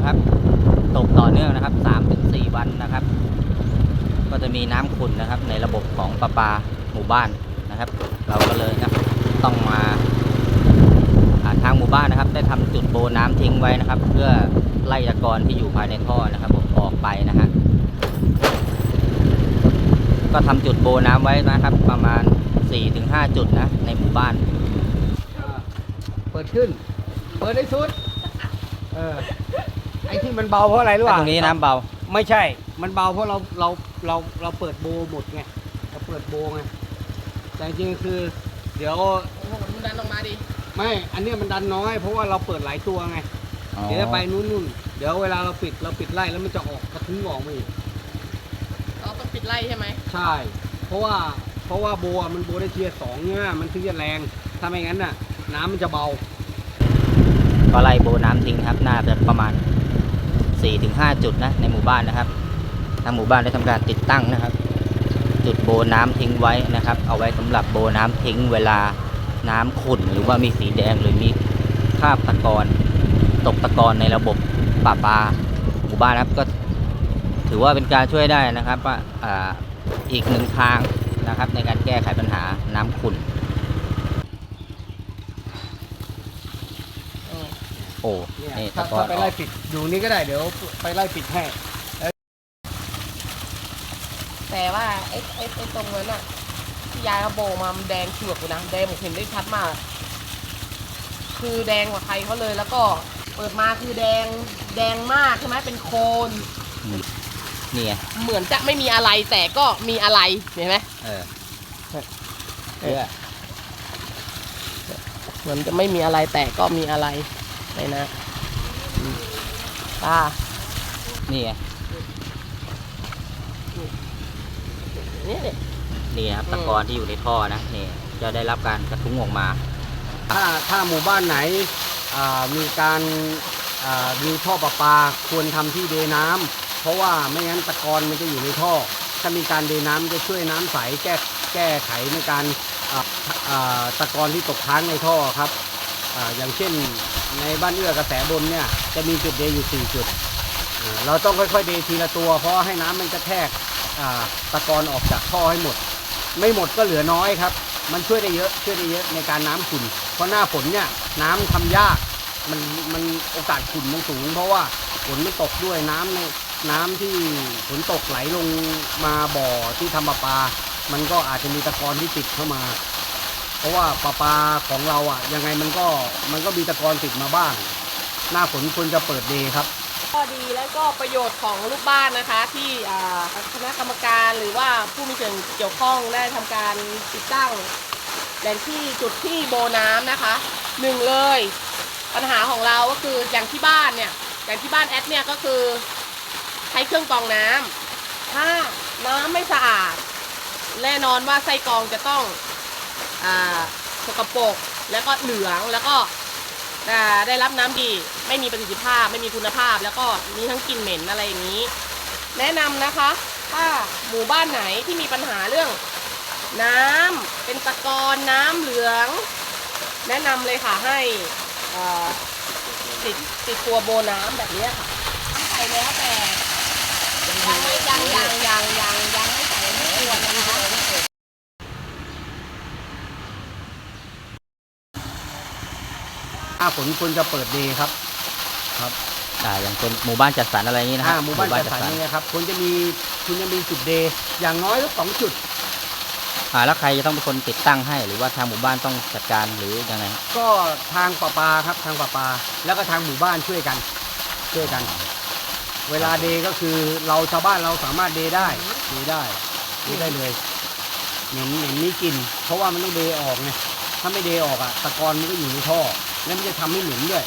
นะครับ ตกต่อเนื่องนะครับ3ถึง4วันนะครับ ก็จะมีน้ำขุ่นนะครับ ในระบบของประปาหมู่บ้านนะครับ เราก็เลยนะต้องมาทางหมู่บ้านนะครับ ได้ทำจุดโบน้ำทิ้งไว้นะครับ เพื่อไล่ตะกอนที่อยู่ภายในท่อนะครับผมออกไปนะฮะก็ทำจุดโบน้ำไว้นะครับ ประมาณ 4-5 จุดนะในหมู่บ้าน เปิดขึ้น เปิดได้สุด เออ ไอ้ที่มันเบาเพราะอะไรรู้แต่ป่ะตรงนี้น้ำเบา ไม่ใช่ มันเบาเพราะเราเราเราเราเปิดโบหมดไงเราเปิดโบไงแต่จริงๆคือ เดี๋ยวโอ้โหมันดันออกมาดิไม่ อันเนี้ยมันดันน้อย เพราะว่าเราเปิดหลายตัวไงอ๋อเดี๋ยวจะไปนู้นนู่นเดี๋ยวเวลาเราปิดเราปิดไล่แล้วมันจะออกกระทุ้งออกมาอีกเราต้องปิดไล่ใช่ไหมใช่ เพราะว่าเพราะว่าโบอะมันโบได้เทียร์สองเนี่ยมันถึงจะแรงถ้าไม่งั้นน่ะ น้ำมันจะเบา ก็ไล่โบน้ำทิ้งครับ น่าจะประมาณ 4-5จุดนะในหมู่บ้านนะครับทางหมู่บ้านได้ทำการติดตั้งนะครับ จุดโบน้ำทิ้งไว้นะครับ เอาไว้สำหรับโบน้ำทิ้งเวลาน้ำขุ่นหรือว่ามีสีแดงหรือมีคราบตะกอนตกตะกอนในระบบป่าปาหมู่บ้านนะครับก็ถือว่าเป็นการช่วยได้นะครับว่าอ่าอีกหนึ่งทางนะครับในการแก้ไขปัญหาน้ำขุ่น เออ โอ้เนี่ยนี่ถ้าตะกอถ้านไปออไล่กปิดอยู่นี่ก็ได้เดี๋ยวไปไล่ปิดให้แต่ว่าไอ้ไอ้ไอ้ตรงนั้นอะที่ยายเขาโบกมามันแดงเถือกเลยนะแดงผมเห็นได้ชัดมาก คือแดงกว่าใครเขาเลยแล้วก็เปิดมาคือแดงแดงมากใช่ไหมเป็นโคนนี่ไงเหมือนจะไม่มีอะไรแต่ก็มีอะไรเห็นไหมเออเออเพื่อเหมือนจะไม่มีอะไรแต่ก็มีอะไร เลยนะอืมอ่านี่ไงนี่เนี่ยนี่นะครับอืมตะกอนที่อยู่ในท่อนะนี่จะได้รับการกระทุ้งออกมา ถ้าถ้าหมู่บ้านไหนอ่ามีการอ่ามีท่อประปาควรทำที่เดน้ำเพราะว่าไม่งั้นตะกอนมันจะอยู่ในท่อ ถ้ามีการเดน้ำจะช่วยน้ำใสแก้แก้ไขในการอ่าอ่าตะกอนที่ตกค้างในท่อครับอาอย่างเช่น ในบ้านเอื้อกระแสบนเนี่ยจะมีจุดเดยอยู่ 4 จุด เราต้องค่อยๆเดทีละตัว เพราะให้น้ำมันกระแทกตะกอนออกจากท่อให้หมด ไม่หมดก็เหลือน้อยครับ มันช่วยได้เยอะช่วยได้เยอะในการน้ำขุ่นเพราะหน้าฝนเนี่ยน้ำทำยากมันมันโอกาสขุ่นมันสูง เพราะว่าฝนไม่ตกด้วยน้ำในน้ำที่ฝนตกไหลลงมาบ่อที่ทำประปา มันก็อาจจะมีตะกอนที่ติดเข้ามา เพราะว่าประปลาของเราอะ ยังไงมันก็มันก็มีตะกอนติดมาบ้าง หน้าฝนควรจะเปิดเดย์ครับข้อดีและก็ประโยชน์ของลูกบ้านนะคะ ที่คณะกรรมการหรือว่าผู้มีส่วนเกี่ยวข้องได้ทำการติดตั้งแหล่งที่จุดที่โบน้ำนะคะหนึ่งเลย ปัญหาของเราก็คืออย่างที่บ้านเนี่ยอย่างที่บ้านแอดเนี่ยก็คือใช้เครื่องกรองน้ำถ้าน้ำไม่สะอาดแน่นอนว่าไส้กรองจะต้อง สกปรกแล้วก็เหลืองแล้วก็ได้รับน้ำดีไม่มีประสิทธิภาพไม่มีคุณภาพ แล้วก็มีทั้งกลิ่นเหม็นอะไรอย่างนี้ แนะนำนะคะ ถ้าหมู่บ้านไหนที่มีปัญหาเรื่อง น้ำเป็นตะกอนน้ำเหลือง แนะนำเลยค่ะให้ติดติดตัวโบน้ำแบบนี้ค่ะใส่แล้วแต่ยังไม่ยังยังยังยังยังไม่ใส่ไม่ควรนะคะ หน้าฝนควรจะเปิดเดย์ครับอ่าอย่างเป็นหมู่บ้านจัดสรรอะไรอย่างนี้นะฮะอ่าหมู่บ้านจัดสรรนี่ครับคุณจะมีคุณจะมีจุดเดย์อย่างน้อยก็สองจุด อ่าแล้วใครจะต้องเป็นคนติดตั้งให้ หรือว่าทางหมู่บ้านต้องจัดการหรือยังไงก็ทางประปาครับทางประปา แล้วก็ทางหมู่บ้านช่วยกัน ช่วยกัน เวลาเดย์ก็คือเราชาวบ้านเราสามารถเดย์ได้เดย์ได้เดย์ได้เลยเหม็นเหม็นนี่กลิน เพราะว่ามันต้องเดย์ออกไงถ้าไม่เดย์ออกอะตะกอนมันก็อยู่ในท่อ แล้วมันจะทำให้เหม็นด้วย